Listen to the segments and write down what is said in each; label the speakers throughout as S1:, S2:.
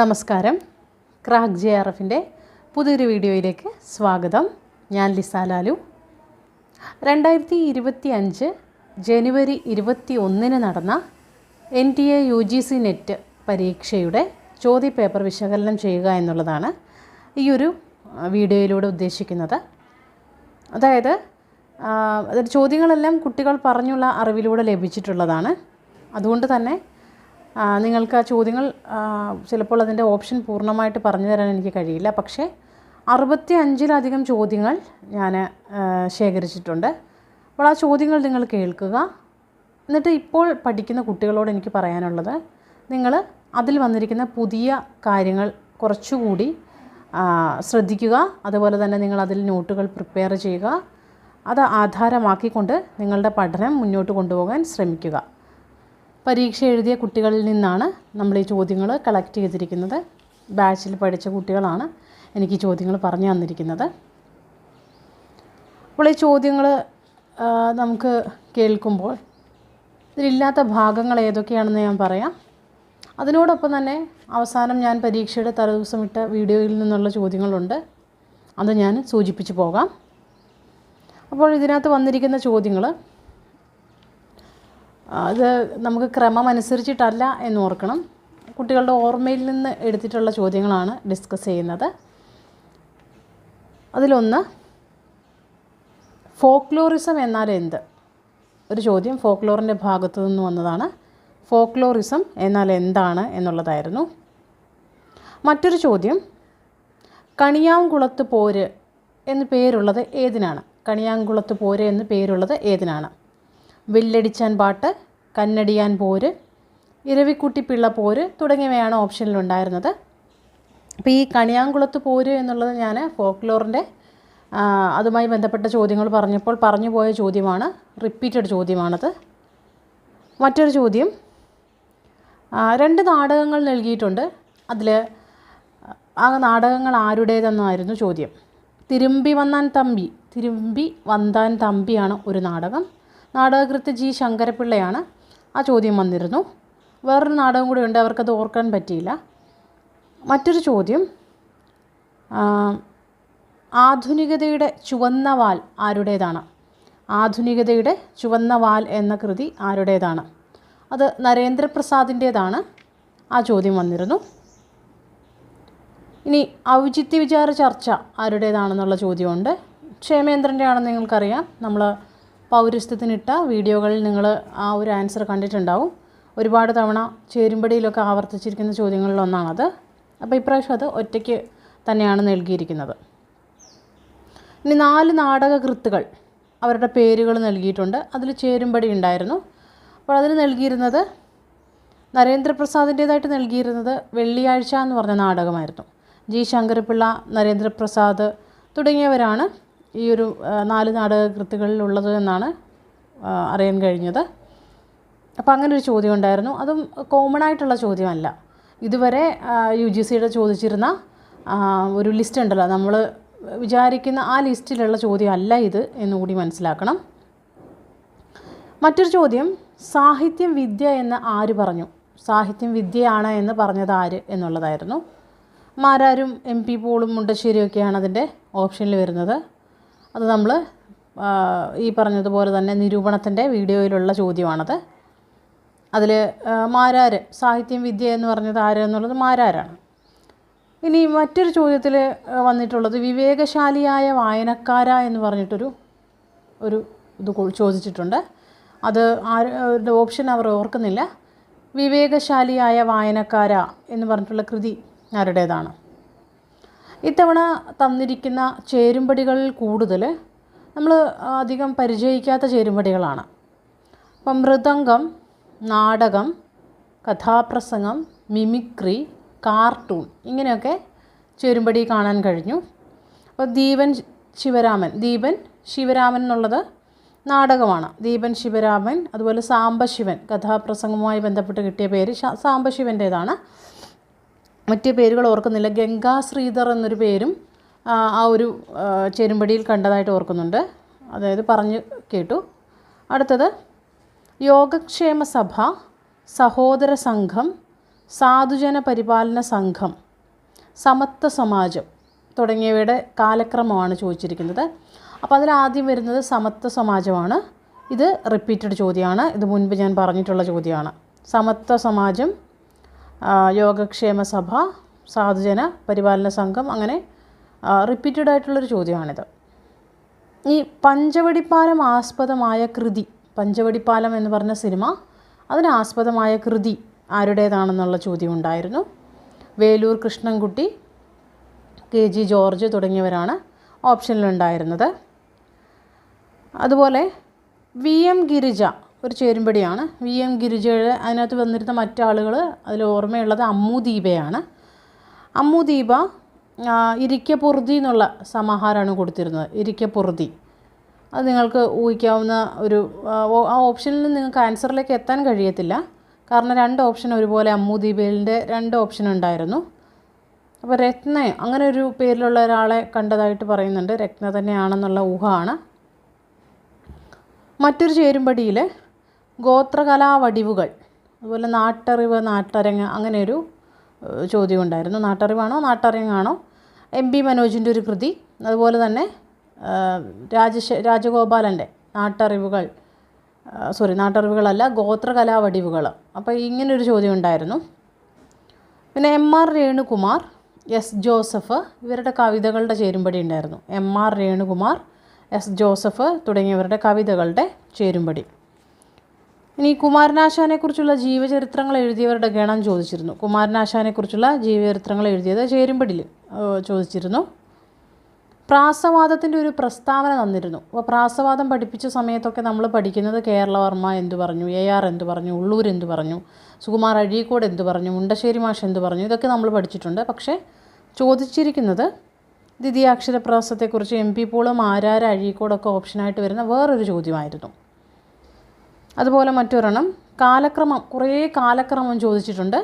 S1: നമസ്കാരം. Crack J R എഫിന്റെ പുതിയൊരു വീഡിയോയിലേക്ക് സ്വാഗതം. ഞാൻ ലിസ ലാലു. രണ്ടായിരത്തി ഇരുപത്തി അഞ്ച് ജനുവരി ഇരുപത്തി ഒന്നിന് നടന്ന N T A U G C NET പരീക്ഷയുടെ ചോദ്യപേപ്പർ വിശകലനം ചെയ്യുക എന്നുള്ളതാണ് ഈ ഒരു വീഡിയോയിലൂടെ ഉദ്ദേശിക്കുന്നത്. അതായത് ചോദ്യങ്ങളെല്ലാം കുട്ടികൾ പറഞ്ഞുള്ള അറിവിലൂടെ ലഭിച്ചിട്ടുള്ളതാണ്. അതുകൊണ്ട് തന്നെ നിങ്ങൾക്ക് ആ ചോദ്യങ്ങൾ ചിലപ്പോൾ അതിന്റെ ഓപ്ഷൻ പൂർണമായിട്ട് പറഞ്ഞു തരാൻ എനിക്ക് കഴിയില്ല. പക്ഷേ അറുപത്തി അഞ്ചിലധികം ചോദ്യങ്ങൾ ഞാൻ ശേഖരിച്ചിട്ടുണ്ട്. അപ്പോൾ ആ ചോദ്യങ്ങൾ നിങ്ങൾ കേൾക്കുക. എന്നിട്ട് ഇപ്പോൾ പഠിക്കുന്ന കുട്ടികളോട് എനിക്ക് പറയാനുള്ളത് നിങ്ങൾ അതിൽ വന്നിരിക്കുന്ന പുതിയ കാര്യങ്ങൾ കുറച്ചുകൂടി ശ്രദ്ധിക്കുക. അതുപോലെ തന്നെ നിങ്ങൾ അതിൽ നോട്ടുകൾ പ്രിപ്പയർ ചെയ്യുക. അത് ആധാരമാക്കിക്കൊണ്ട് നിങ്ങളുടെ പഠനം മുന്നോട്ട് കൊണ്ടുപോകാൻ ശ്രമിക്കുക. പരീക്ഷ എഴുതിയ കുട്ടികളിൽ നിന്നാണ് നമ്മൾ ഈ ചോദ്യങ്ങൾ കളക്ട് ചെയ്തിരിക്കുന്നത്. ബാച്ചിൽ പഠിച്ച കുട്ടികളാണ് എനിക്ക് ചോദ്യങ്ങൾ പറഞ്ഞു തന്നിരിക്കുന്നത്. അപ്പോൾ ഈ ചോദ്യങ്ങൾ നമുക്ക് കേൾക്കുമ്പോൾ ഇതിലില്ലാത്ത ഭാഗങ്ങൾ ഏതൊക്കെയാണെന്ന് ഞാൻ പറയാം. അതിനോടൊപ്പം തന്നെ അവസാനം ഞാൻ പരീക്ഷയുടെ തലേദിവസം ഇട്ട വീഡിയോയിൽ നിന്നുള്ള ചോദ്യങ്ങളുണ്ട്. അത് ഞാൻ സൂചിപ്പിച്ചു പോകാം. അപ്പോൾ ഇതിനകത്ത് വന്നിരിക്കുന്ന ചോദ്യങ്ങൾ അത് നമുക്ക് ക്രമം അനുസരിച്ചിട്ടല്ല എന്ന് ഓർക്കണം. കുട്ടികളുടെ ഓർമ്മയിൽ നിന്ന് എടുത്തിട്ടുള്ള ചോദ്യങ്ങളാണ് ഡിസ്കസ് ചെയ്യുന്നത്. അതിലൊന്ന് ഫോക്ലോറിസം എന്നാൽ എന്ത്? ഒരു ചോദ്യം ഫോക്ലോറിന്റെ ഭാഗത്തു നിന്ന് വന്നതാണ്. ഫോക്ലോറിസം എന്നാൽ എന്താണ് എന്നുള്ളതായിരുന്നു. മറ്റൊരു ചോദ്യം കണിയാംകുളത്ത് പോര് എന്ന് പേരുള്ളത് ഏതിനാണ്? കണിയാംകുളത്ത് പോര് എന്ന് പേരുള്ളത് ഏതിനാണ്? വില്ലടിച്ചാൻ പാട്ട് കന്നടിയാൻ പോര് ഇരവിക്കുട്ടി പിള്ള പോര് തുടങ്ങിയവയാണ് ഓപ്ഷനിലുണ്ടായിരുന്നത്. അപ്പോൾ ഈ കണിയാങ്കുളത്ത് പോര് എന്നുള്ളത് ഞാൻ ഫോക്ലോറിന്റെ അതുമായി ബന്ധപ്പെട്ട ചോദ്യങ്ങൾ പറഞ്ഞപ്പോൾ പറഞ്ഞു പോയ ചോദ്യമാണ് റിപ്പീറ്റഡ് ചോദ്യമാണത്. മറ്റൊരു ചോദ്യം രണ്ട് നാടകങ്ങൾ നൽകിയിട്ടുണ്ട്. അതിൽ ആ നാടകങ്ങൾ ആരുടേതെന്നായിരുന്നു ചോദ്യം. തിരുമ്പി വന്നാൻ തമ്പി തിരുമ്പി വന്നാൻ തമ്പിയാണ് ഒരു നാടകം. നാടകകൃത്ത് ജി ശങ്കരപിള്ളയാണ് ആ ചോദ്യം വന്നിരുന്നു. വേറൊരു നാടകം കൂടി ഉണ്ട് അവർക്കത് ഓർക്കാൻ പറ്റിയില്ല. മറ്റൊരു ചോദ്യം. ആധുനികതയുടെ ചുവന്ന വാൽ ആരുടേതാണ്? ആധുനികതയുടെ ചുവന്ന വാൽ എന്ന കൃതി ആരുടേതാണ്? അത് നരേന്ദ്രപ്രസാദിന്റേതാണ്. ആ ചോദ്യം വന്നിരുന്നു. ഇനി ഔചിത്യ വിചാര ചർച്ച ആരുടേതാണെന്നുള്ള ചോദ്യമുണ്ട്. ക്ഷേമേന്ദ്രന്റെ ആണെന്ന് നിങ്ങൾക്കറിയാം. നമ്മൾ പൗരസ്ത്യത്തിനിട്ട വീഡിയോകളിൽ നിങ്ങൾ ആ ഒരു ആൻസർ കണ്ടിട്ടുണ്ടാവും. ഒരുപാട് തവണ ചേരുമ്പടിയിലൊക്കെ ആവർത്തിച്ചിരിക്കുന്ന ചോദ്യങ്ങളിലൊന്നാണത് അപ്പോൾ ഇപ്രാവശ്യം അത് ഒറ്റയ്ക്ക് തന്നെയാണ് നൽകിയിരിക്കുന്നത്. ഇനി നാല് നാടകകൃത്തുകൾ അവരുടെ പേരുകൾ നൽകിയിട്ടുണ്ട്. അതിൽ ചേരുമ്പടി ഉണ്ടായിരുന്നു. അപ്പോൾ അതിന് നൽകിയിരുന്നത് നരേന്ദ്രപ്രസാദിന്റേതായിട്ട് നൽകിയിരുന്നത് വെള്ളിയാഴ്ച എന്ന് പറഞ്ഞ നാടകമായിരുന്നു. ജി. ശങ്കരപിള്ള നരേന്ദ്രപ്രസാദ് തുടങ്ങിയവരാണ് ഈ ഒരു നാല് നാല് നാടകകൃത്തുകളിലുള്ളത് എന്നാണ് അറിയാൻ കഴിഞ്ഞത്. അപ്പോൾ അങ്ങനെ ഒരു ചോദ്യം ഉണ്ടായിരുന്നു അതും കോമൺ ആയിട്ടുള്ള ചോദ്യമല്ല. ഇതുവരെ യു ജി സിയുടെ ചോദിച്ചിരുന്ന ഒരു ലിസ്റ്റ് ഉണ്ടല്ലോ. നമ്മൾ വിചാരിക്കുന്ന ആ ലിസ്റ്റിലുള്ള ചോദ്യമല്ല ഇത് എന്നുകൂടി മനസ്സിലാക്കണം. മറ്റൊരു ചോദ്യം സാഹിത്യം വിദ്യ എന്ന് ആര് പറഞ്ഞു? സാഹിത്യം വിദ്യയാണ് എന്ന് പറഞ്ഞത് ആര് എന്നുള്ളതായിരുന്നു. മാരാരും എം പി പോളും മുണ്ടശ്ശേരിയൊക്കെയാണ് അതിന്റെ ഓപ്ഷനിൽ വരുന്നത്. അത് നമ്മൾ ഈ പറഞ്ഞതുപോലെ തന്നെ നിരൂപണത്തിന്റെ വീഡിയോയിലുള്ള ചോദ്യമാണത്. അതിൽ മാരാര്? സാഹിത്യം വിദ്യ എന്ന് പറഞ്ഞത് ആരെന്നുള്ളത് മാരാരാണ്. ഇനി മറ്റൊരു ചോദ്യത്തിൽ വന്നിട്ടുള്ളത് വിവേകശാലിയായ വായനക്കാര എന്ന് പറഞ്ഞിട്ടൊരു ഒരു ഇത് ചോദിച്ചിട്ടുണ്ട്. അത് ആരുടെ ഓപ്ഷൻ അവർ ഓർക്കുന്നില്ല. വിവേകശാലിയായ വായനക്കാര എന്ന് പറഞ്ഞിട്ടുള്ള കൃതി ആരുടേതാണ്? ഇത്തവണ തന്നിരിക്കുന്ന ചേരുംപടികളിൽ കൂടുതൽ നമ്മൾ അധികം പരിചയിക്കാത്ത ചേരുംപടികളാണ്. അപ്പം മൃദംഗം നാടകം കഥാപ്രസംഗം മിമിക്രി കാർട്ടൂൺ ഇങ്ങനെയൊക്കെ ചേരുംപടി കാണാൻ കഴിഞ്ഞു. അപ്പോൾ ദീപൻ ശിവരാമൻ ദീപൻ ശിവരാമൻ എന്നുള്ളത് നാടകമാണ്. ദീപൻ ശിവരാമൻ അതുപോലെ സാംബശിവൻ കഥാപ്രസംഗവുമായി ബന്ധപ്പെട്ട് കിട്ടിയ പേര് സാംബശിവന്റേതാണ്. മറ്റ് പേരുകൾ ഓർക്കുന്നില്ല. ഗംഗാ ശ്രീധർ എന്നൊരു പേരും ആ, ഒരു ചേരുംപടിയിൽ കണ്ടതായിട്ട് ഓർക്കുന്നുണ്ട്. അതായത് പറഞ്ഞു കേട്ടു. അടുത്തത് യോഗക്ഷേമ സഭ സഹോദര സംഘം സാധുജന പരിപാലന സംഘം സമത്വ സമാജം തുടങ്ങിയവയുടെ കാലക്രമമാണ് ചോദിച്ചിരിക്കുന്നത്. അപ്പോൾ അതിൽ ആദ്യം വരുന്നത് സമത്വ സമാജമാണ്. ഇത് റിപ്പീറ്റഡ് ചോദ്യമാണ്. ഇത് മുൻപ് ഞാൻ പറഞ്ഞിട്ടുള്ള ചോദ്യമാണ്. സമത്വ സമാജം യോഗക്ഷേമ സഭ സാധുജന പരിപാലന സംഘം അങ്ങനെ റിപ്പീറ്റഡ് ആയിട്ടുള്ളൊരു ചോദ്യമാണിത്. ഈ പഞ്ചവടിപ്പാലം ആസ്പദമായ കൃതി പഞ്ചവടിപ്പാലം എന്ന് പറഞ്ഞ സിനിമ അതിനാസ്പദമായ കൃതി ആരുടേതാണെന്നുള്ള ചോദ്യം ഉണ്ടായിരുന്നു Velur Krishnankutty K G George തുടങ്ങിയവരാണ് ഓപ്ഷനിലുണ്ടായിരുന്നത്. അതുപോലെ വി എം ഗിരിജ ഒരു ചേരുംപടിയാണ്. വി. എം. ഗിരിജയുടെ അതിനകത്ത് വന്നിരുന്ന മറ്റാളുകൾ അതിൽ ഓർമ്മയുള്ളത് അമ്മു ദീപയാണ്. അമ്മു ദീപ ഇരിക്കപ്പുറുതി എന്നുള്ള സമാഹാരമാണ് കൊടുത്തിരുന്നത്. ഇരിക്കപ്പുറുതി അത് നിങ്ങൾക്ക് ഊഹിക്കാവുന്ന ഒരു ആ, ഓപ്ഷനിൽ നിന്ന് നിങ്ങൾക്ക് ആൻസറിലേക്ക് എത്താൻ കഴിയത്തില്ല. കാരണം രണ്ട് ഓപ്ഷൻ ഒരുപോലെ അമ്മു ദീപേലിന്റെ രണ്ട് ഓപ്ഷൻ ഉണ്ടായിരുന്നു. അപ്പോൾ രത്ന അങ്ങനെ ഒരു പേരിലുള്ള ഒരാളെ കണ്ടതായിട്ട് പറയുന്നുണ്ട്. രത്ന തന്നെയാണെന്നുള്ള ഊഹമാണ്. മറ്റൊരു ചേരുംപടിയിൽ ഗോത്രകലാവടിവുകൾ അതുപോലെ നാട്ടറിവ് നാട്ടരങ്ങ് അങ്ങനെ ഒരു ചോദ്യം ഉണ്ടായിരുന്നു നാട്ടറിവാണോ നാട്ടരങ്ങാണോ? എം പി മനോജിന്റെ ഒരു കൃതി. അതുപോലെ തന്നെ രാജശ രാജഗോപാലന്റെ നാട്ടറിവുകൾ സോറി നാട്ടറിവുകളല്ല ഗോത്രകലാവടിവുകൾ. അപ്പോൾ ഇങ്ങനൊരു ചോദ്യം ഉണ്ടായിരുന്നു പിന്നെ M R Renukumar S Joseph ഇവരുടെ കവിതകളുടെ ചേരുംപടി ഉണ്ടായിരുന്നു. M R Renukumar S Joseph തുടങ്ങിയവരുടെ കവിതകളുടെ ചേരുംപടി. ഇനി കുമാരനാശാനെക്കുറിച്ചുള്ള ജീവചരിത്രങ്ങൾ എഴുതിയവരുടെ ഗണം ചോദിച്ചിരുന്നു. കുമാരനാശാനെക്കുറിച്ചുള്ള ജീവചരിത്രങ്ങൾ എഴുതിയത് ചേരുമ്പടിൽ ചോദിച്ചിരുന്നു. പ്രാസവാദത്തിന്റെ ഒരു പ്രസ്താവന തന്നിരുന്നു. അപ്പോൾ പ്രാസവാദം പഠിപ്പിച്ച സമയത്തൊക്കെ നമ്മൾ പഠിക്കുന്നത് കേരളവർമ്മ എന്തു പറഞ്ഞു എ ആർ എന്തു പറഞ്ഞു ഉള്ളൂർ എന്തു പറഞ്ഞു സുകുമാർ അഴീക്കോട് എന്തു പറഞ്ഞു മുണ്ടശ്ശേരി മാഷ് എന്തു പറഞ്ഞു ഇതൊക്കെ നമ്മൾ പഠിച്ചിട്ടുണ്ട്. പക്ഷേ ചോദിച്ചിരിക്കുന്നത് ദ്വിതീയാക്ഷരപ്രാസത്തെക്കുറിച്ച് എം പി പോളും ആരാര അഴീക്കോടൊക്കെ ഓപ്ഷനായിട്ട് വരുന്ന വേറൊരു ചോദ്യമായിരുന്നു. അതുപോലെ മറ്റൊരെണ്ണം. കാലക്രമം കുറേ കാലക്രമം ചോദിച്ചിട്ടുണ്ട്.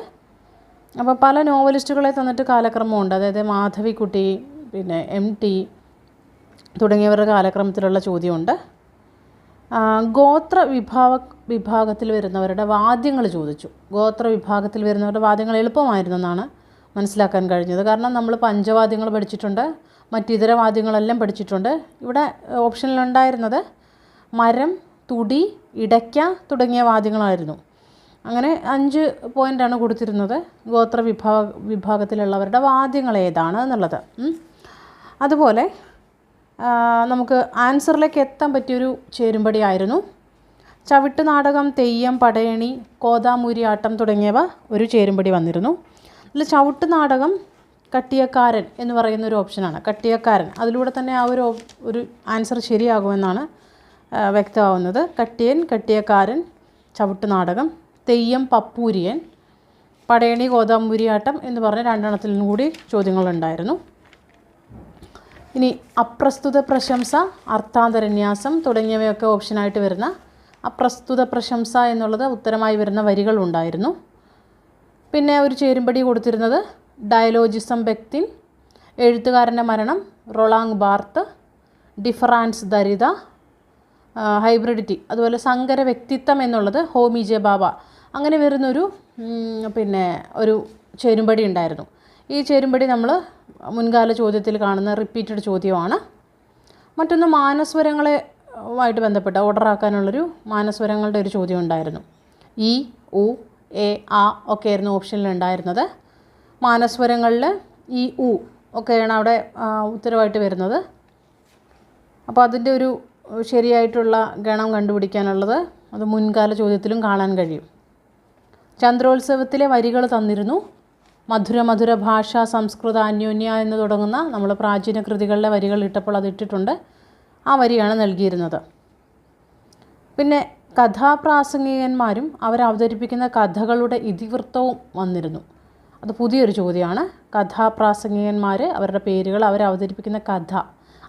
S1: അപ്പോൾ പല നോവലിസ്റ്റുകളെ തന്നിട്ട് കാലക്രമമുണ്ട്. അതായത് മാധവിക്കുട്ടി പിന്നെ എം ടി തുടങ്ങിയവരുടെ കാലക്രമത്തിലുള്ള ചോദ്യമുണ്ട്. ഗോത്ര വിഭാഗ വിഭാഗത്തിൽ വരുന്നവരുടെ വാദ്യങ്ങൾ ചോദിച്ചു. ഗോത്ര വിഭാഗത്തിൽ വരുന്നവരുടെ വാദ്യങ്ങൾ എളുപ്പമായിരുന്നു എന്നാണ് മനസ്സിലാക്കാൻ കഴിഞ്ഞത്. കാരണം നമ്മൾ പഞ്ചവാദ്യങ്ങൾ പഠിച്ചിട്ടുണ്ട് മറ്റിതര വാദ്യങ്ങളെല്ലാം പഠിച്ചിട്ടുണ്ട്. ഇവിടെ ഓപ്ഷനിലുണ്ടായിരുന്നത് മരം തുടി ഇടയ്ക്ക തുടങ്ങിയ വാദ്യങ്ങളായിരുന്നു. അങ്ങനെ അഞ്ച് പോയിന്റാണ് കൊടുത്തിരുന്നത്. ഗോത്ര വിഭാഗ വിഭാഗത്തിലുള്ളവരുടെ വാദ്യങ്ങൾ ഏതാണ് എന്നുള്ളത്. അതുപോലെ നമുക്ക് ആൻസറിലേക്ക് എത്താൻ പറ്റിയൊരു ചേരുംപടിയായിരുന്നു ചവിട്ട് നാടകം തെയ്യം പടയണി കോതാമൂരിയാട്ടം തുടങ്ങിയവ ഒരു ചേരുംപടി വന്നിരുന്നു. അതിൽ ചവിട്ട് നാടകം കട്ടിയക്കാരൻ എന്ന് പറയുന്ന ഒരു ഓപ്ഷനാണ് കട്ടിയക്കാരൻ. അതിലൂടെ തന്നെ ആ ഒരു ഒരു ആൻസർ ശരിയാകുമെന്നാണ് വ്യക്തമാവുന്നത്. കട്ടിയൻ കട്ടിയക്കാരൻ ചവിട്ട് നാടകം തെയ്യം പപ്പൂരിയൻ പടയണി ഗോതാമ്പൂരിയാട്ടം എന്ന് പറഞ്ഞ രണ്ടെണ്ണത്തിൽ നിന്നും കൂടി ചോദ്യങ്ങളുണ്ടായിരുന്നു. ഇനി അപ്രസ്തുത പ്രശംസ അർത്ഥാന്തരന്യാസം തുടങ്ങിയവയൊക്കെ ഓപ്ഷനായിട്ട് വരുന്ന അപ്രസ്തുത പ്രശംസ എന്നുള്ളത് ഉത്തരമായി വരുന്ന വരികളുണ്ടായിരുന്നു പിന്നെ ഒരു ചേരുംപടി കൊടുത്തിരുന്നത് ഡയലോജിസം ബെക്തിൻ എഴുത്തുകാരന്റെ മരണം റൊളാങ് ബാർത്ത് ഡിഫറാൻസ് ദരിത ഹൈബ്രിഡിറ്റി അതുപോലെ സങ്കര വ്യക്തിത്വം എന്നുള്ളത് ഹോമി ജെ ബാബ. അങ്ങനെ വരുന്നൊരു പിന്നെ ഒരു ചേരുംപടി ഉണ്ടായിരുന്നു. ഈ ചേരുംപടി നമ്മൾ മുൻകാല ചോദ്യത്തിൽ കാണുന്ന റിപ്പീറ്റഡ് ചോദ്യമാണ്. മറ്റൊന്ന് മാനസ്വരങ്ങളെ ആയിട്ട് ബന്ധപ്പെട്ട ഓർഡറാക്കാനുള്ളൊരു മാനസ്വരങ്ങളുടെ ഒരു ചോദ്യം ഉണ്ടായിരുന്നു. ഇ ഉ എ ആ ഒക്കെ ആയിരുന്നു ഓപ്ഷനിൽ ഉണ്ടായിരുന്നത്. മാനസ്വരങ്ങളിൽ ഇ ഉ ഒക്കെയാണ് അവിടെ ഉത്തരവായിട്ട് വരുന്നത്. അപ്പോൾ അതിന്റെ ഒരു ശരിയായിട്ടുള്ള ഗണം കണ്ടുപിടിക്കാനുള്ളത് അത് മുൻകാല ചോദ്യത്തിലും കാണാൻ കഴിയും. ചന്ദ്രോത്സവത്തിലെ വരികൾ തന്നിരുന്നു. മധുര മധുര ഭാഷ സംസ്കൃത അന്യോന്യ എന്ന് തുടങ്ങുന്ന നമ്മൾ പ്രാചീന കൃതികളിലെ വരികൾ ഇട്ടപ്പോൾ അത് ഇട്ടിട്ടുണ്ട്. ആ വരിയാണ് നൽകിയിരുന്നത്. പിന്നെ കഥാപ്രാസംഗികന്മാരും അവരവതരിപ്പിക്കുന്ന കഥകളുടെ ഇതിവൃത്തവും വന്നിരുന്നു. അത് പുതിയൊരു ചോദ്യമാണ്. കഥാപ്രാസംഗികന്മാർ അവരുടെ പേരുകൾ അവരവതരിപ്പിക്കുന്ന കഥ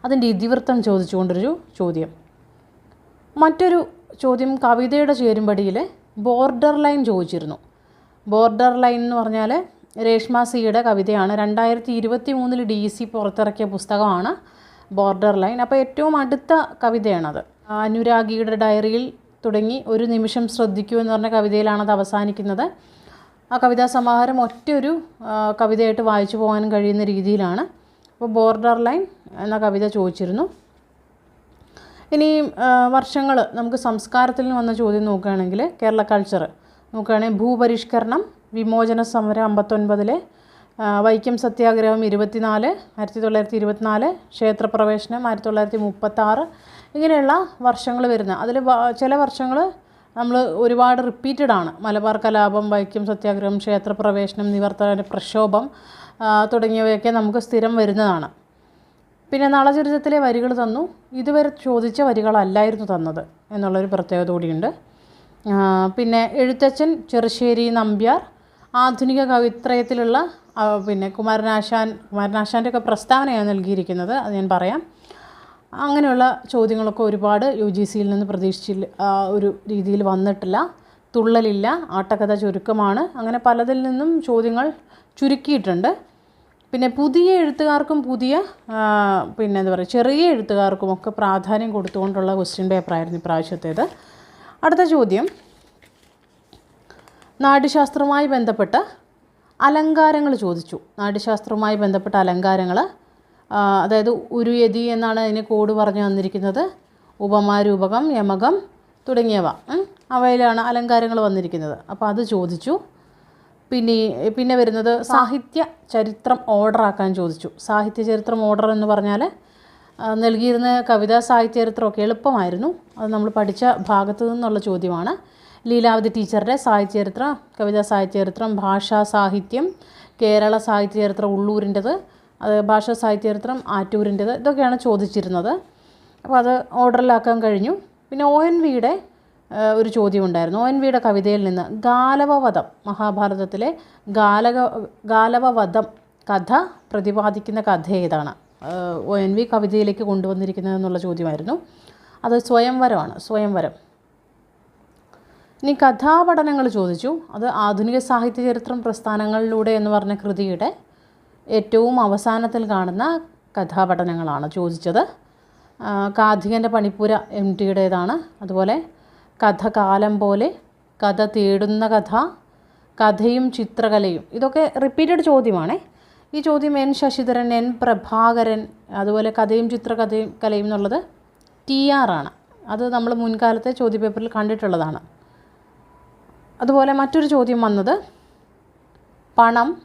S1: അതിന്റെ ഇതിവൃത്തം ചോദിച്ചുകൊണ്ടൊരു ചോദ്യം. മറ്റൊരു ചോദ്യം കവിതയുടെ ചേരുമ്പടിയിൽ ബോർഡർ ലൈൻ ചോദിച്ചിരുന്നു. ബോർഡർ ലൈൻ എന്ന് പറഞ്ഞാൽ രേഷ്മ സിയുടെ കവിതയാണ്. രണ്ടായിരത്തി ഇരുപത്തി മൂന്നിൽ ഡി സി പുറത്തിറക്കിയ പുസ്തകമാണ് ബോർഡർ ലൈൻ അപ്പോൾ ഏറ്റവും അടുത്ത കവിതയാണത്. അനുരാഗിയുടെ ഡയറിയിൽ തുടങ്ങി ഒരു നിമിഷം ശ്രദ്ധിക്കൂ എന്ന് പറഞ്ഞ കവിതയിലാണ് അത് അവസാനിക്കുന്നത്. ആ കവിതാ സമാഹാരം ഒറ്റയൊരു കവിതയായിട്ട് വായിച്ചു പോകാനും കഴിയുന്ന രീതിയിലാണ്. അപ്പോൾ ബോർഡർ ലൈൻ എന്ന കവിത ചോദിച്ചിരുന്നു. ഇനി വർഷങ്ങൾ നമുക്ക് സംസ്കാരത്തിൽ നിന്ന് വന്ന ചോദ്യം നോക്കുകയാണെങ്കിൽ കേരള കൾച്ചർ നോക്കുകയാണെങ്കിൽ ഭൂപരിഷ്കരണം വിമോചന സമരം അമ്പത്തൊൻപതിലെ വൈക്കം സത്യാഗ്രഹം ഇരുപത്തിനാല് ആയിരത്തി തൊള്ളായിരത്തി ഇരുപത്തിനാല് ക്ഷേത്രപ്രവേശനം ആയിരത്തി തൊള്ളായിരത്തി മുപ്പത്താറ് ഇങ്ങനെയുള്ള വർഷങ്ങൾ വരുന്ന അതിൽ ചില വർഷങ്ങൾ നമ്മൾ ഒരുപാട് റിപ്പീറ്റഡ് ആണ്. മലബാർ കലാപം വൈക്കം സത്യാഗ്രഹം ക്ഷേത്രപ്രവേശനം നിവർത്തന പ്രക്ഷോഭം തുടങ്ങിയവയൊക്കെ നമുക്ക് സ്ഥിരം വരുന്നതാണ്. പിന്നെ നളചരിതത്തിലെ വരികൾ തന്നു. ഇതുവരെ ചോദിച്ച വരികളല്ലായിരുന്നു തന്നത് എന്നുള്ളൊരു പ്രത്യേകത കൂടിയുണ്ട്. പിന്നെ എഴുത്തച്ഛൻ ചെറുശ്ശേരി നമ്പ്യാർ ആധുനിക കവിത്രയത്തിലുള്ള പിന്നെ കുമാരനാശാൻ കുമാരനാശാന്റെ ഒക്കെ പ്രസ്താവനയാണ് നൽകിയിരിക്കുന്നത് അത് ഞാൻ പറയാം. അങ്ങനെയുള്ള ചോദ്യങ്ങളൊക്കെ ഒരുപാട് യു ജി സിയിൽ നിന്ന് പ്രതീക്ഷിച്ചില്ല ഒരു രീതിയിൽ വന്നിട്ടില്ല. തുള്ളലില്ല ആട്ടക്കഥ ചുരുക്കമാണ്. അങ്ങനെ പലതിൽ നിന്നും ചോദ്യങ്ങൾ ചുരുക്കിയിട്ടുണ്ട്. പിന്നെ പുതിയ എഴുത്തുകാർക്കും പുതിയ പിന്നെ എന്താ പറയുക ചെറിയ എഴുത്തുകാർക്കും ഒക്കെ പ്രാധാന്യം കൊടുത്തുകൊണ്ടുള്ള ക്വസ്റ്റ്യൻ പേപ്പറായിരുന്നു ഇപ്രാവശ്യത്തേത്. അടുത്ത ചോദ്യം. നാട്യശാസ്ത്രവുമായി ബന്ധപ്പെട്ട അലങ്കാരങ്ങൾ ചോദിച്ചു. നാട്യശാസ്ത്രവുമായി ബന്ധപ്പെട്ട അലങ്കാരങ്ങൾ അതായത് ഉരുയതി എന്നാണ് അതിന് കോഡ് പറഞ്ഞു വന്നിരിക്കുന്നത് ഉപമാരൂപകം യമകം തുടങ്ങിയവ അവയിലാണ് അലങ്കാരങ്ങൾ വന്നിരിക്കുന്നത്. അപ്പോൾ അത് ചോദിച്ചു. പിന്നെ പിന്നെ വരുന്നത് സാഹിത്യ ചരിത്രം ഓർഡർ ആക്കാൻ ചോദിച്ചു. സാഹിത്യ ചരിത്രം ഓർഡർ എന്ന് പറഞ്ഞാൽ നൽകിയിരുന്ന കവിതാ സാഹിത്യ ചരിത്രമൊക്കെ എളുപ്പമായിരുന്നു. അത് നമ്മൾ പഠിച്ച ഭാഗത്തു നിന്നുള്ള ചോദ്യമാണ്. ലീലാവതി ടീച്ചറുടെ സാഹിത്യ ചരിത്രം കവിതാ സാഹിത്യ ചരിത്രം ഭാഷാ സാഹിത്യം കേരള സാഹിത്യ ചരിത്രം ഉള്ളൂരിന്റെത് അത് ഭാഷാ സാഹിത്യ ചരിത്രം ആറ്റൂരിന്റെത് ഇതൊക്കെയാണ് ചോദിച്ചിരുന്നത്. അപ്പോൾ അത് ഓർഡറിലാക്കാൻ കഴിഞ്ഞു. പിന്നെ ഒ എൻ വിയുടെ ഒരു ചോദ്യം ഉണ്ടായിരുന്നു ഒ എൻ വിയുടെ കവിതയിൽ നിന്ന് ഗാലവവധം മഹാഭാരതത്തിലെ ഗാലക ഗാലവവധം കഥ പ്രതിപാദിക്കുന്ന കഥ ഏതാണ്? ഒ എൻ വി കവിതയിലേക്ക് കൊണ്ടുവന്നിരിക്കുന്നത് എന്നുള്ള ചോദ്യമായിരുന്നു. അത് സ്വയംവരമാണ് സ്വയംവരം. ഇനി കഥാപഠനങ്ങൾ ചോദിച്ചു. അത് ആധുനിക സാഹിത്യ ചരിത്രം പ്രസ്ഥാനങ്ങളിലൂടെ എന്ന് പറഞ്ഞ കൃതിയുടെ ഏറ്റവും അവസാനത്തിൽ കാണുന്ന കഥാപഠനങ്ങളാണ് ചോദിച്ചത്. കാർത്തികന്റെ പണിപ്പുര എം ടിയുടേതാണ്. അതുപോലെ കഥ കാലം പോലെ കഥ തേടുന്ന കഥ കഥയും ചിത്രകലയും. ഇതൊക്കെ റിപ്പീറ്റഡ് ചോദ്യമാണേ. ഈ ചോദ്യം എൻ ശശിധരൻ എൻ പ്രഭാകരൻ അതുപോലെ കഥയും ചിത്രകഥയും കലയും എന്നുള്ളത് ടി ആർ ആണ്. അത് നമ്മൾ മുൻകാലത്തെ ചോദ്യപേപ്പറിൽ കണ്ടിട്ടുള്ളതാണ്. അതുപോലെ മറ്റൊരു ചോദ്യം വന്നത് പണം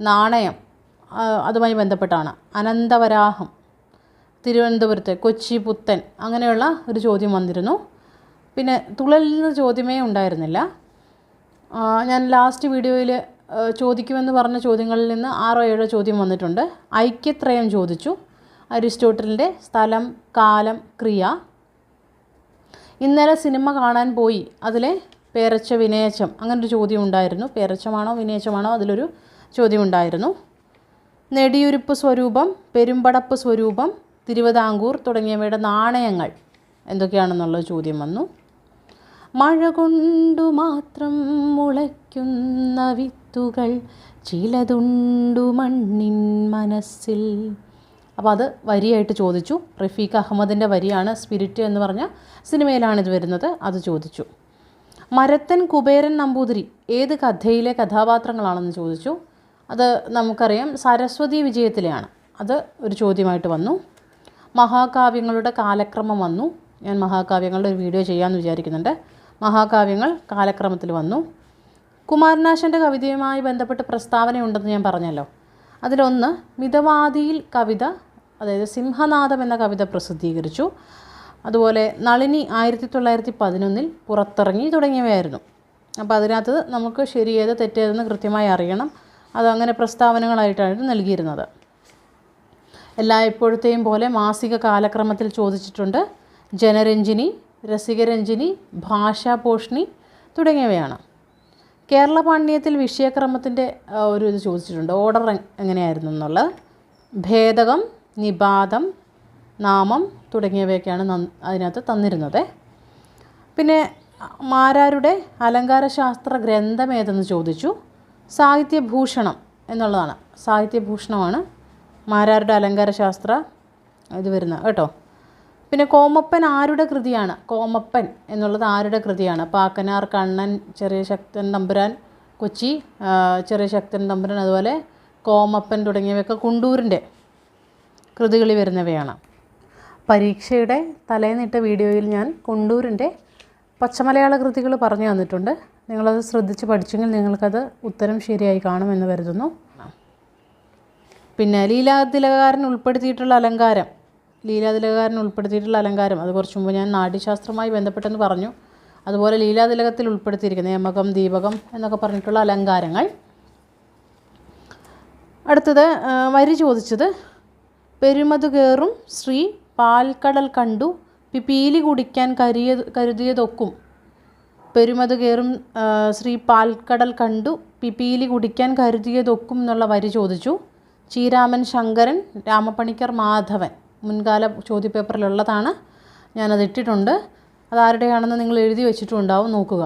S1: നാണയം അതുമായി ബന്ധപ്പെട്ടാണ്. അനന്തവരാഹം തിരുവനന്തപുരത്തെ കൊച്ചി പുത്തൻ അങ്ങനെയുള്ള ഒരു ചോദ്യം വന്നിരുന്നു. പിന്നെ തുള്ളലിൽ നിന്ന് ചോദ്യമേ ഉണ്ടായിരുന്നില്ല. ഞാൻ ലാസ്റ്റ് വീഡിയോയിൽ ചോദിക്കുമെന്ന് പറഞ്ഞ ചോദ്യങ്ങളിൽ നിന്ന് ആറോ ഏഴോ ചോദ്യം വന്നിട്ടുണ്ട്. ഐക്യത്രയം ചോദിച്ചു. അരിസ്റ്റോട്ടലിന്റെ സ്ഥലം കാലം ക്രിയ. ഇന്നലെ സിനിമ കാണാൻ പോയി. അതിലെ പേരച്ച വിനയച്ചം. അങ്ങനൊരു ചോദ്യം ഉണ്ടായിരുന്നു. പേരച്ചമാണോ വിനയച്ചമാണോ അതിലൊരു ചോദ്യം ഉണ്ടായിരുന്നു. നെടിയുരുപ്പ് സ്വരൂപം പെരുമ്പടപ്പ് സ്വരൂപം തിരുവിതാംകൂർ തുടങ്ങിയവയുടെ നാണയങ്ങൾ എന്തൊക്കെയാണെന്നുള്ള ചോദ്യം വന്നു. മഴ കൊണ്ടു മാത്രം മുളയ്ക്കുന്ന വിത്തുകൾ ചിലതുണ്ടു മണ്ണിൻ മനസ്സിൽ. അപ്പോൾ അത് വരിയായിട്ട് ചോദിച്ചു. റഫീഖ് അഹമ്മദിന്റെ വരിയാണ് സ്പിരിറ്റ് എന്ന് പറഞ്ഞ സിനിമയിലാണിത് വരുന്നത്. അത് ചോദിച്ചു. മരത്തൻ കുബേരൻ നമ്പൂതിരി ഏത് കഥയിലെ കഥാപാത്രങ്ങളാണെന്ന് ചോദിച്ചു. അത് നമുക്കറിയാം സരസ്വതി വിജയത്തിലെയാണ്. അത് ഒരു ചോദ്യമായിട്ട് വന്നു. മഹാകാവ്യങ്ങളുടെ കാലക്രമം വന്നു. ഞാൻ മഹാകാവ്യങ്ങളുടെ ഒരു വീഡിയോ ചെയ്യാമെന്ന് വിചാരിക്കുന്നുണ്ട്. മഹാകാവ്യങ്ങൾ കാലക്രമത്തിൽ വന്നു. കുമാരനാശന്റെ കവിതയുമായി ബന്ധപ്പെട്ട് പ്രസ്താവനയുണ്ടെന്ന് ഞാൻ പറഞ്ഞല്ലോ. അതിലൊന്ന് മിതവാദിയിൽ കവിത അതായത് സിംഹനാഥം എന്ന കവിത പ്രസിദ്ധീകരിച്ചു. അതുപോലെ നളിനി ആയിരത്തി തൊള്ളായിരത്തി പതിനൊന്നിൽ പുറത്തിറങ്ങി തുടങ്ങിയവയായിരുന്നു. അപ്പോൾ അതിനകത്ത് നമുക്ക് ശരിയേത് തെറ്റേതെന്ന് കൃത്യമായി അറിയണം. അതങ്ങനെ പ്രസ്താവനകളായിട്ടാണ് നൽകിയിരുന്നത്. എല്ലാ ഇപ്പോഴത്തെയും പോലെ മാസിക കാലക്രമത്തിൽ ചോദിച്ചിട്ടുണ്ട് ജനരഞ്ജിനി രസികരഞ്ജിനി ഭാഷാപോഷണി തുടങ്ങിയവയാണ്. കേരള പാണ്ഡ്യത്തിൽ വിഷയക്രമത്തിന്റെ ഒരു ഇത് ചോദിച്ചിട്ടുണ്ട്. ഓർഡർ എങ്ങനെയായിരുന്നു എന്നുള്ളത്? ഭേദകം നിപാതം നാമം തുടങ്ങിയവയൊക്കെയാണ് അതിനകത്ത് തന്നിരുന്നത്. പിന്നെ മാരാരുടെ അലങ്കാരശാസ്ത്ര ഗ്രന്ഥം ഏതെന്ന് ചോദിച്ചു? സാഹിത്യഭൂഷണം എന്നുള്ളതാണ്. സാഹിത്യഭൂഷണമാണ് മാരാരുടെ അലങ്കാരശാസ്ത്ര ഇത് വരുന്നത്. കേട്ടോ? പിന്നെ കോമപ്പൻ ആരുടെ കൃതിയാണ്? കോമപ്പൻ എന്നുള്ളത് ആരുടെ കൃതിയാണ്? പാക്കനാർ കണ്ണൻ ചെറിയ ശക്തൻ തമ്പുരാൻ കൊച്ചി ചെറിയ ശക്തൻ തമ്പുരാൻ അതുപോലെ കോമപ്പൻ തുടങ്ങിയവയൊക്കെ കുണ്ടൂരിന്റെ കൃതികളിൽ വരുന്നവയാണ്. പരീക്ഷയുടെ തലേന്നിട്ട വീഡിയോയിൽ ഞാൻ കുണ്ടൂരിന്റെ പച്ചമലയാള കൃതികൾ പറഞ്ഞു തന്നിട്ടുണ്ട്. നിങ്ങളത് ശ്രദ്ധിച്ച് പഠിച്ചെങ്കിൽ നിങ്ങൾക്കത് ഉത്തരം ശരിയായി കാണുമെന്ന് കരുതുന്നു. പിന്നെ ലീലാതിലകാരൻ ഉൾപ്പെടുത്തിയിട്ടുള്ള അലങ്കാരം. ലീലാതിലകാരൻ ഉൾപ്പെടുത്തിയിട്ടുള്ള അലങ്കാരം. അത് കുറച്ച് മുമ്പ് ഞാൻ നാട്യശാസ്ത്രമായി ബന്ധപ്പെട്ടെന്ന് പറഞ്ഞു. അതുപോലെ ലീലാതിലകത്തിൽ ഉൾപ്പെടുത്തിയിരിക്കുന്ന യമകം ദീപകം എന്നൊക്കെ പറഞ്ഞിട്ടുള്ള അലങ്കാരങ്ങൾ. അടുത്തത് വരി ചോദിച്ചത് പെരുമതു കയറും ശ്രീ പാൽക്കടൽ കണ്ടു പിപ്പീലി കുടിക്കാൻ കരിയ കരുതിയതൊക്കും. പെരുമതു കയറും ശ്രീ പാൽക്കടൽ കണ്ടു പിപ്പീലി കുടിക്കാൻ കരുതിയതൊക്കും എന്നുള്ള വരി ചോദിച്ചു. ചീരാമൻ ശങ്കരൻ രാമപ്പണിക്കർ മാധവൻ. മുൻകാല ചോദ്യപേപ്പറിലുള്ളതാണ്. ഞാനത് ഇട്ടിട്ടുണ്ട്. അതാരുടെയാണെന്ന് നിങ്ങൾ എഴുതി വെച്ചിട്ടുണ്ടാവും. നോക്കുക.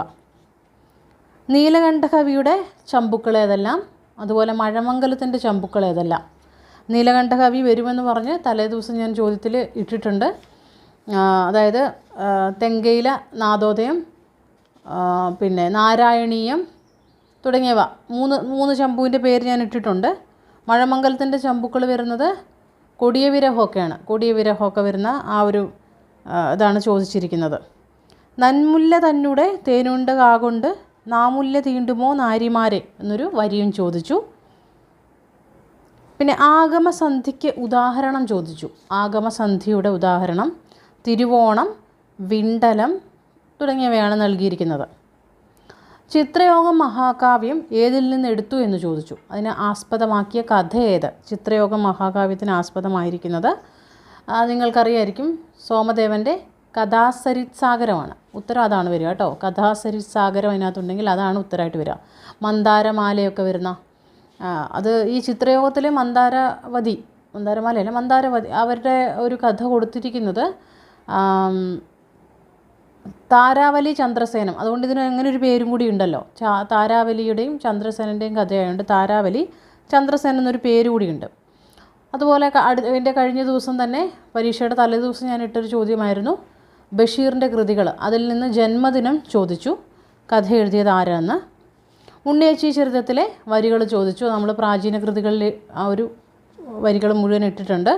S1: നീലകണ്ഠ കവിയുടെ ചമ്പുക്കൾ ഏതെല്ലാം? അതുപോലെ മഴമംഗലത്തിന്റെ ചമ്പുക്കൾ ഏതെല്ലാം? നീലകണ്ഠ കവി വരുമെന്ന് പറഞ്ഞ് തലേദിവസം ഞാൻ ചോദ്യത്തിൽ ഇട്ടിട്ടുണ്ട്. അതായത് തെങ്കയില നാദോദയം പിന്നെ നാരായണീയം തുടങ്ങിയവ. മൂന്ന് മൂന്ന് ചമ്പുവിന്റെ പേര് ഞാൻ ഇട്ടിട്ടുണ്ട്. മഴമംഗലത്തിന്റെ ചമ്പുക്കൾ വരുന്നത് കൊടിയ വിരഹമൊക്കെയാണ് കൊടിയ വിരഹമൊക്കെ വരുന്ന ആ ഒരു ഇതാണ് ചോദിച്ചിരിക്കുന്നത്. നന്മുല്ല തന്നൂടെ തേനുണ്ട കാകൊണ്ട് നാമുല്ല തീണ്ടുമോ നാരിമാരെ എന്നൊരു വരിയും ചോദിച്ചു. പിന്നെ ആഗമസന്ധിക്ക് ഉദാഹരണം ചോദിച്ചു. ആഗമസന്ധിയുടെ ഉദാഹരണം തിരുവോണം വിണ്ടലം തുടങ്ങിയവയാണ് നൽകിയിരിക്കുന്നത്. ചിത്രയോഗം മഹാകാവ്യം ഏതിൽ നിന്ന് എടുത്തു എന്ന് ചോദിച്ചു. അതിന് ആസ്പദമാക്കിയ കഥ ഏത്? ചിത്രയോഗം മഹാകാവ്യത്തിന് ആസ്പദമായിരിക്കുന്നത് നിങ്ങൾക്കറിയായിരിക്കും സോമദേവന്റെ കഥാസരിത് സാഗരമാണ് ഉത്തരം അതാണ് വരിക കേട്ടോ. കഥാസരിത് സാഗരം അതിനകത്തുണ്ടെങ്കിൽ അതാണ് ഉത്തരമായിട്ട് വരിക. മന്ദാരമാലയൊക്കെ വരുന്ന അത് ഈ ചിത്രയോഗത്തിലെ മന്ദാരവതി മന്ദാരമാലയല്ല? മന്ദാരവതി അവരുടെ ഒരു കഥ കൊടുത്തിരിക്കുന്നത് താരാവലി ചന്ദ്രസേനം. അതുകൊണ്ട് ഇതിന് അങ്ങനെ ഒരു പേരും കൂടി ഉണ്ടല്ലോ. താരാവലിയുടെയും ചന്ദ്രസേനന്റെയും കഥയായതുകൊണ്ട് താരാവലി ചന്ദ്രസേന എന്നൊരു പേര് കൂടിയുണ്ട് അതുപോലെ എന്റെ കഴിഞ്ഞ ദിവസം തന്നെ പരീക്ഷയുടെ തലേദിവസം ഞാൻ ഇട്ടൊരു ചോദ്യമായിരുന്നു. ബഷീറിന്റെ കൃതികൾ അതിൽ നിന്ന് ജന്മദിനം ചോദിച്ചു. കഥ എഴുതിയത് ആരാന്ന്. ഉണ്ണിയച്ചി ചരിത്രത്തിലെ വരികൾ ചോദിച്ചു. നമ്മൾ പ്രാചീന കൃതികളിൽ ആ ഒരു വരികൾ മുഴുവൻ ഇട്ടിട്ടുണ്ട്.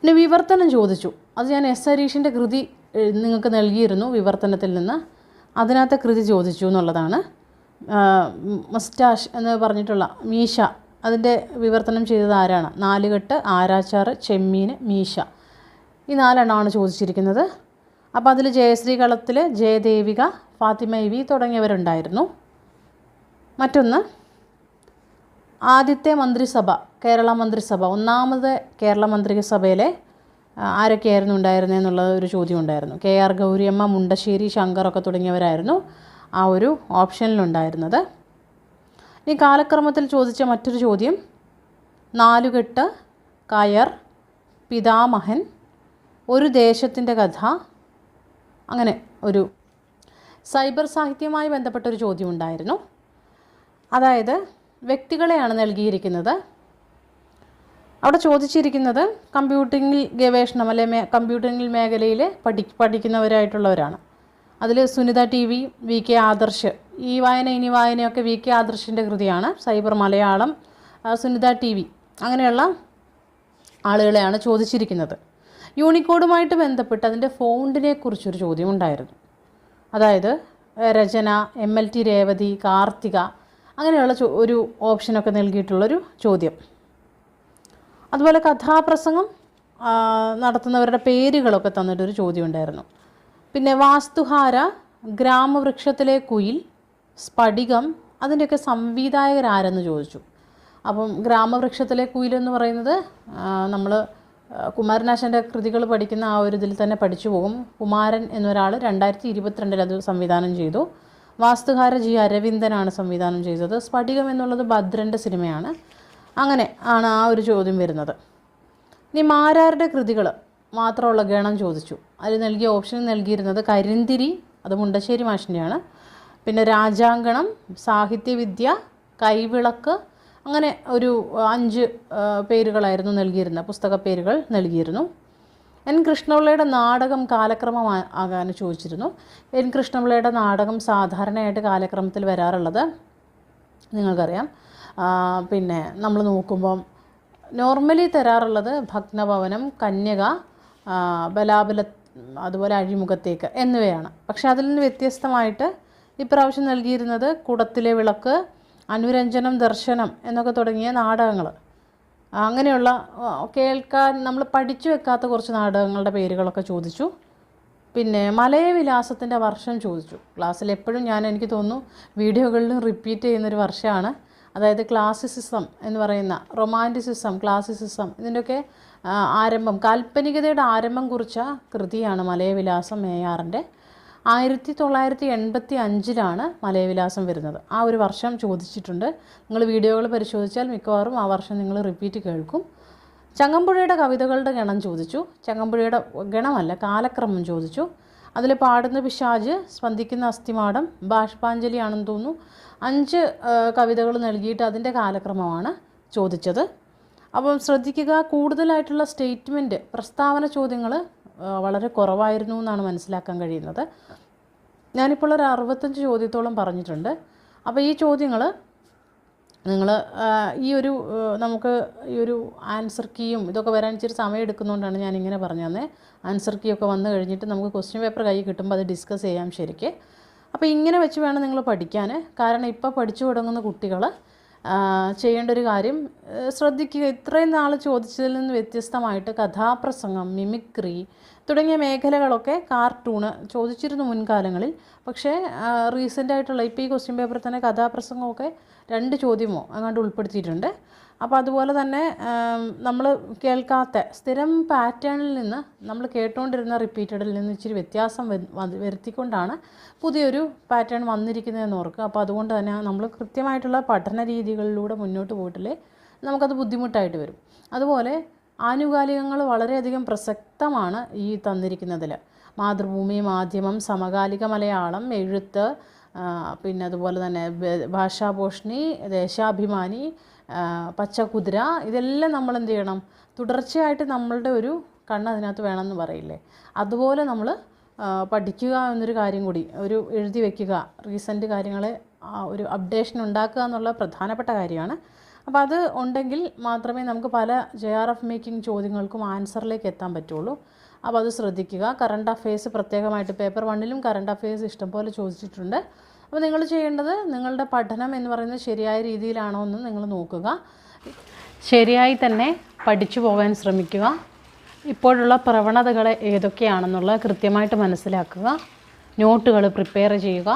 S1: പിന്നെ വിവർത്തനം ചോദിച്ചു. അത് ഞാൻ എസ് ഹരീഷിന്റെ കൃതി നിങ്ങൾക്ക് നൽകിയിരുന്നു വിവർത്തനത്തിൽ നിന്ന്. അതിനകത്തെ കൃതി ചോദിച്ചു എന്നുള്ളതാണ്. മസ്റ്റാഷ് എന്ന് പറഞ്ഞിട്ടുള്ള മീശ അതിന്റെ വിവർത്തനം ചെയ്തത് ആരാണ്? നാലുകെട്ട് ആരാച്ചാറ് ചെമ്മീൻ മീശ. ഈ നാലെണ്ണമാണ് ചോദിച്ചിരിക്കുന്നത്. അപ്പോൾ അതിൽ ജയശ്രീ കളത്തിൽ ജയദേവിക ഫാത്തിമ ഇവി തുടങ്ങിയവരുണ്ടായിരുന്നു. മറ്റൊന്ന് ആദ്യത്തെ മന്ത്രിസഭ കേരള മന്ത്രിസഭ ഒന്നാമത് കേരള മന്ത്രിസഭയിലെ ആരൊക്കെയായിരുന്നു ഉണ്ടായിരുന്നത് എന്നുള്ള ഒരു ചോദ്യം ഉണ്ടായിരുന്നു. കെ ആർ ഗൗരിയമ്മ മുണ്ടശ്ശേരി ശങ്കറൊക്കെ തുടങ്ങിയവരായിരുന്നു ആ ഒരു ഓപ്ഷനിലുണ്ടായിരുന്നത്. ഇനി കാലക്രമത്തിൽ ചോദിച്ച മറ്റൊരു ചോദ്യം നാലുകെട്ട് കയർ പിതാമഹൻ ഒരു ദേശത്തിന്റെ കഥ അങ്ങനെ ഒരു സൈബർ സാഹിത്യവുമായി ബന്ധപ്പെട്ടൊരു ചോദ്യം ഉണ്ടായിരുന്നു. അതായത് വ്യക്തികളെയാണ് നൽകിയിരിക്കുന്നത്. അവിടെ ചോദിച്ചിരിക്കുന്നത് കമ്പ്യൂട്ടിംഗിൽ ഗവേഷണം അല്ലെ മേ കമ്പ്യൂട്ടിങ്ങിൽ മേഖലയിൽ പഠി പഠിക്കുന്നവരായിട്ടുള്ളവരാണ്. അതിൽ Sunitha T V V K Adarsh ഈ വായന ഇനി വായനയൊക്കെ വി കെ ആദർശിന്റെ കൃതിയാണ് cyber Malayalam Sunitha T V. അങ്ങനെയുള്ള ആളുകളെയാണ് ചോദിച്ചിരിക്കുന്നത്. യൂണിക്കോഡുമായിട്ട് ബന്ധപ്പെട്ട് അതിന്റെ ഫോണ്ടിനെ കുറിച്ചൊരു ചോദ്യം ഉണ്ടായിരുന്നു അതായത് രചന M L T Revathi Karthika അങ്ങനെയുള്ള ഒരു ഓപ്ഷനൊക്കെ നൽകിയിട്ടുള്ളൊരു ചോദ്യം. അതുപോലെ കഥാപ്രസംഗം നടത്തുന്നവരുടെ പേരുകളൊക്കെ തന്നിട്ടൊരു ചോദ്യം ഉണ്ടായിരുന്നു പിന്നെ വാസ്തുഹാര ഗ്രാമവൃക്ഷത്തിലെ കുയിൽ സ്ഫടികം അതിന്റെയൊക്കെ സംവിധായകരാരെന്ന് ചോദിച്ചു. അപ്പം ഗ്രാമവൃക്ഷത്തിലെ കുയിൽ എന്ന് പറയുന്നത് നമ്മൾ കുമാരനാശന്റെ കൃതികൾ പഠിക്കുന്ന ആ ഒരു ഇതിൽ തന്നെ പഠിച്ചു പോകും. കുമാരൻ എന്നൊരാൾ രണ്ടായിരത്തി ഇരുപത്തിരണ്ടിൽ അത് സംവിധാനം ചെയ്തു. വാസ്തുഹാര ജി അരവിന്ദനാണ് സംവിധാനം ചെയ്തത്. സ്ഫടികം എന്നുള്ളത് ഭദ്രന്റെ സിനിമയാണ്. അങ്ങനെ ആണ് ആ ഒരു ചോദ്യം വരുന്നത്. ഇനി മാരാരുടെ കൃതികൾ മാത്രമുള്ള ഗണം ചോദിച്ചു. അതിൽ നൽകിയ ഓപ്ഷൻ നൽകിയിരുന്നത് കരിന്തിരി അത് മുണ്ടശ്ശേരി മാഷിന്റെയാണ് പിന്നെ രാജാങ്കണം സാഹിത്യവിദ്യ കൈവിളക്ക് അങ്ങനെ ഒരു അഞ്ച് പേരുകളായിരുന്നു നൽകിയിരുന്ന പുസ്തക പേരുകൾ നൽകിയിരുന്നു. എൻ കൃഷ്ണപിള്ളയുടെ നാടകം കാലക്രമം ആകാൻ ചോദിച്ചിരുന്നു. എൻ കൃഷ്ണപിള്ളയുടെ നാടകം സാധാരണയായിട്ട് കാലക്രമത്തിൽ വരാറുള്ളത് നിങ്ങൾക്കറിയാം. പിന്നെ നമ്മൾ നോക്കുമ്പം നോർമലി തരാറുള്ളത് ഭഗ്നഭവനം കന്യക ബലാബല അതുപോലെ അഴിമുഖത്തേക്ക് എന്നിവയാണ്. പക്ഷെ അതിൽ നിന്ന് വ്യത്യസ്തമായിട്ട് ഇപ്രാവശ്യം നൽകിയിരുന്നത് കുടത്തിലെ വിളക്ക് അനുരഞ്ജനം ദർശനം എന്നൊക്കെ തുടങ്ങിയ നാടകങ്ങൾ. അങ്ങനെയുള്ള കേൾക്കാൻ നമ്മൾ പഠിച്ചു വെക്കാത്ത കുറച്ച് നാടകങ്ങളുടെ പേരുകളൊക്കെ ചോദിച്ചു. പിന്നെ മലയവിലാസത്തിന്റെ വർഷം ചോദിച്ചു. ക്ലാസ്സിൽ എപ്പോഴും ഞാൻ എനിക്ക് തോന്നുന്നു വീഡിയോകളിലും റിപ്പീറ്റ് ചെയ്യുന്നൊരു വർഷമാണ്. അതായത് ക്ലാസിസിസം എന്ന് പറയുന്ന റൊമാന്റിസിസം ക്ലാസിസിസം ഇതിന്റെയൊക്കെ ആരംഭം കാൽപ്പനികതയുടെ ആരംഭം കുറിച്ച കൃതിയാണ് മലയവിലാസം മേയാറിന്റെ ആയിരത്തി തൊള്ളായിരത്തി എൺപത്തി അഞ്ചിലാണ് മലയവിലാസം വരുന്നത്. ആ ഒരു വർഷം ചോദിച്ചിട്ടുണ്ട്. നിങ്ങൾ വീഡിയോകൾ പരിശോധിച്ചാൽ മിക്കവാറും ആ വർഷം നിങ്ങൾ റിപ്പീറ്റ് കേൾക്കും. ചങ്ങമ്പുഴയുടെ കവിതകളുടെ ഗണം ചോദിച്ചു. ചങ്ങമ്പുഴയുടെ ഗണമല്ല കാലക്രമം ചോദിച്ചു. അതിൽ പാടുന്ന പിശാജ് സ്പന്ദിക്കുന്ന അസ്ഥിമാടം ബാഷ്പാഞ്ജലിയാണെന്ന് തോന്നുന്നു. അഞ്ച് കവിതകൾ നൽകിയിട്ട് അതിന്റെ കാലക്രമമാണ് ചോദിച്ചത്. അപ്പം ശ്രദ്ധിക്കുക കൂടുതലായിട്ടുള്ള സ്റ്റേറ്റ്മെന്റ് പ്രസ്താവന ചോദ്യങ്ങൾ വളരെ കുറവായിരുന്നു എന്നാണ് മനസ്സിലാക്കാൻ കഴിയുന്നത്. ഞാനിപ്പോൾ ഒരു അറുപത്തഞ്ച് ചോദ്യത്തോളം പറഞ്ഞിട്ടുണ്ട്. അപ്പോൾ ഈ ചോദ്യങ്ങൾ നിങ്ങൾ ഈ ഒരു നമുക്ക് ഈ ഒരു ആൻസർ കീയും ഇതൊക്കെ വരാൻ ഇച്ചിരി സമയം എടുക്കുന്നതുകൊണ്ടാണ് ഞാൻ ഇങ്ങനെ പറഞ്ഞു തന്നെ ആൻസർ കീ ഒക്കെ വന്നു കഴിഞ്ഞിട്ട് നമുക്ക് ക്വസ്റ്റ്യൻ പേപ്പർ കൈ കിട്ടുമ്പോൾ അത് ഡിസ്കസ് ചെയ്യാം ശരിക്ക്. അപ്പോൾ ഇങ്ങനെ വെച്ച് വേണം നിങ്ങൾ പഠിക്കാൻ കാരണം ഇപ്പോൾ പഠിച്ചു തുടങ്ങുന്ന കുട്ടികൾ ചെയ്യേണ്ട ഒരു കാര്യം ശ്രദ്ധിക്കുക. ഇത്രയും നാൾ ചോദിച്ചതിൽ നിന്ന് വ്യത്യസ്തമായിട്ട് കഥാപ്രസംഗം മിമിക്രി തുടങ്ങിയ മേഖലകളൊക്കെ കാർട്ടൂണ് ചോദിച്ചിരുന്നു മുൻകാലങ്ങളിൽ. പക്ഷേ റീസെന്റായിട്ടുള്ള ഇപ്പോൾ ഈ ക്വസ്റ്റ്യൻ പേപ്പറിൽ തന്നെ കഥാപ്രസംഗമൊക്കെ രണ്ട് ചോദ്യമോ അങ്ങോട്ട് ഉൾപ്പെടുത്തിയിട്ടുണ്ട്. അപ്പോൾ അതുപോലെ തന്നെ നമ്മൾ കേൾക്കാത്ത സ്ഥിരം പാറ്റേണിൽ നിന്ന് നമ്മൾ കേട്ടുകൊണ്ടിരുന്ന റിപ്പീറ്റഡിൽ നിന്ന് ഇച്ചിരി വ്യത്യാസം വരുത്തിക്കൊണ്ടാണ് പുതിയൊരു പാറ്റേൺ വന്നിരിക്കുന്നതെന്ന് ഓർക്കുക. അപ്പോൾ അതുകൊണ്ട് തന്നെ നമ്മൾ കൃത്യമായിട്ടുള്ള പഠന രീതികളിലൂടെ മുന്നോട്ട് പോയിട്ടില്ലേ നമുക്കത് ബുദ്ധിമുട്ടായിട്ട് വരും. അതുപോലെ ആനുകാലികങ്ങൾ വളരെയധികം പ്രസക്തമാണ് ഈ തന്നിരിക്കുന്നതിൽ മാതൃഭൂമി മാധ്യമം സമകാലിക മലയാളം എഴുത്ത് പിന്നെ അതുപോലെ തന്നെ ഭാഷാഭൂഷണി ദേശാഭിമാനി പച്ചക്കുതിര ഇതെല്ലാം നമ്മൾ എന്ത് ചെയ്യണം? തുടർച്ചയായിട്ട് നമ്മളുടെ ഒരു കണ്ണ് അതിനകത്ത് വേണമെന്ന് പറയില്ലേ? അതുപോലെ നമ്മൾ പഠിക്കുക എന്നൊരു കാര്യം കൂടി ഒരു എഴുതി വയ്ക്കുക റീസെന്റ് കാര്യങ്ങളെ ഒരു അപ്ഡേഷൻ ഉണ്ടാക്കുക എന്നുള്ള പ്രധാനപ്പെട്ട കാര്യമാണ്. അപ്പോൾ അത് ഉണ്ടെങ്കിൽ മാത്രമേ നമുക്ക് പല ജെ ആർ എഫ് മേക്കിംഗ് ചോദ്യങ്ങൾക്കും ആൻസറിലേക്ക് എത്താൻ പറ്റുള്ളൂ. അപ്പോൾ അത് ശ്രദ്ധിക്കുക. കറണ്ട് അഫയേഴ്സ് പ്രത്യേകമായിട്ട് പേപ്പർ വണ്ണിലും കറണ്ട് അഫയേഴ്സ് ഇഷ്ടംപോലെ ചോദിച്ചിട്ടുണ്ട്. അപ്പോൾ നിങ്ങൾ ചെയ്യേണ്ടത് നിങ്ങളുടെ പഠനം എന്ന് പറയുന്നത് ശരിയായ രീതിയിലാണോ എന്ന് നിങ്ങൾ നോക്കുക. ശരിയായി തന്നെ പഠിച്ചു പോകാൻ ശ്രമിക്കുക. ഇപ്പോഴുള്ള പ്രവണതകൾ ഏതൊക്കെയാണെന്നുള്ളത് കൃത്യമായിട്ട് മനസ്സിലാക്കുക. നോട്ടുകൾ പ്രിപ്പയർ ചെയ്യുക.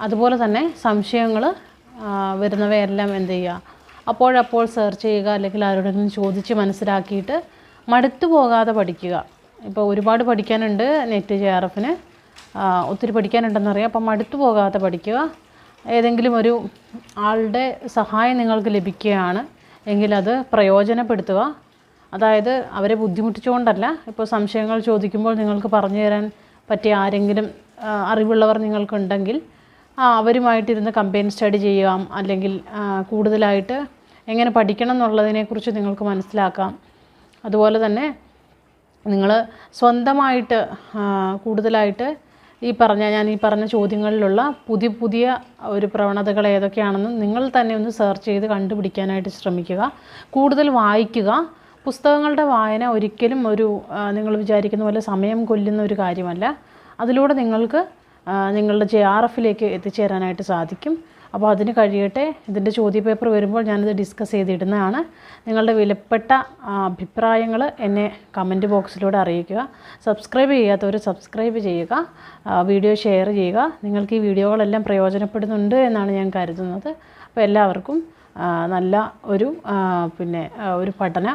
S1: അതുപോലെ തന്നെ സംശയങ്ങൾ വരുന്നവയെല്ലാം എന്ത് ചെയ്യുക. അപ്പോഴപ്പോൾ സെർച്ച് ചെയ്യുക അല്ലെങ്കിൽ ആരോടെങ്കിലും ചോദിച്ച് മനസ്സിലാക്കിയിട്ട് മടുത്തു പോകാതെ പഠിക്കുക. ഇപ്പോൾ ഒരുപാട് പഠിക്കാനുണ്ട് നെറ്റ് ജെ ആർ എഫിന്. ഒത്തിരി പഠിക്കാനുണ്ടെന്നറിയാം. അപ്പം മടുത്തു പോകാതെ പഠിക്കുക. ഏതെങ്കിലും ഒരു ആളുടെ സഹായം നിങ്ങൾക്ക് ലഭിക്കുകയാണ് എങ്കിൽ അത് പ്രയോജനപ്പെടുത്തുക. അതായത് അവരെ ബുദ്ധിമുട്ടിച്ചുകൊണ്ടല്ല. ഇപ്പോൾ സംശയങ്ങൾ ചോദിക്കുമ്പോൾ നിങ്ങൾക്ക് പറഞ്ഞു തരാൻ പറ്റിയ ആരെങ്കിലും അറിവുള്ളവർ നിങ്ങൾക്കുണ്ടെങ്കിൽ അവരുമായിട്ടിരുന്ന് കമ്പൈൻ സ്റ്റഡി ചെയ്യാം. അല്ലെങ്കിൽ കൂടുതലായിട്ട് എങ്ങനെ പഠിക്കണം എന്നുള്ളതിനെക്കുറിച്ച് നിങ്ങൾക്ക് മനസ്സിലാക്കാം. അതുപോലെ തന്നെ നിങ്ങൾ സ്വന്തമായിട്ട് കൂടുതലായിട്ട് ഈ പറഞ്ഞ ഞാൻ ഈ പറഞ്ഞ ചോദ്യങ്ങളിലുള്ള പുതിയ പുതിയ ഒരു പ്രവണതകൾ ഏതൊക്കെയാണെന്ന് നിങ്ങൾ തന്നെ ഒന്ന് സെർച്ച് ചെയ്ത് കണ്ടുപിടിക്കാനായിട്ട് ശ്രമിക്കുക. കൂടുതൽ വായിക്കുക. പുസ്തകങ്ങളുടെ വായന ഒരിക്കലും ഒരു നിങ്ങൾ വിചാരിക്കുന്ന പോലെ സമയം കൊല്ലുന്ന ഒരു കാര്യമല്ല. അതിലൂടെ നിങ്ങൾക്ക് നിങ്ങളുടെ ജെ ആർ എഫിലേക്ക് എത്തിച്ചേരാനായിട്ട് സാധിക്കും. അപ്പോൾ അതിന് കഴിയട്ടെ. ഇതിന്റെ ചോദ്യപേപ്പർ വരുമ്പോൾ ഞാനിത് ഡിസ്കസ് ചെയ്തിടുന്നതാണ്. നിങ്ങളുടെ വിലപ്പെട്ട അഭിപ്രായങ്ങൾ എന്നെ കമന്റ് ബോക്സിലൂടെ അറിയിക്കുക. സബ്സ്ക്രൈബ് ചെയ്യാത്തവർ സബ്സ്ക്രൈബ് ചെയ്യുക. വീഡിയോ ഷെയർ ചെയ്യുക. നിങ്ങൾക്ക് ഈ വീഡിയോകളെല്ലാം പ്രയോജനപ്പെടുന്നുണ്ട് എന്നാണ് ഞാൻ കരുതുന്നത്. അപ്പോൾ എല്ലാവർക്കും നല്ല ഒരു പിന്നെ ഒരു പഠന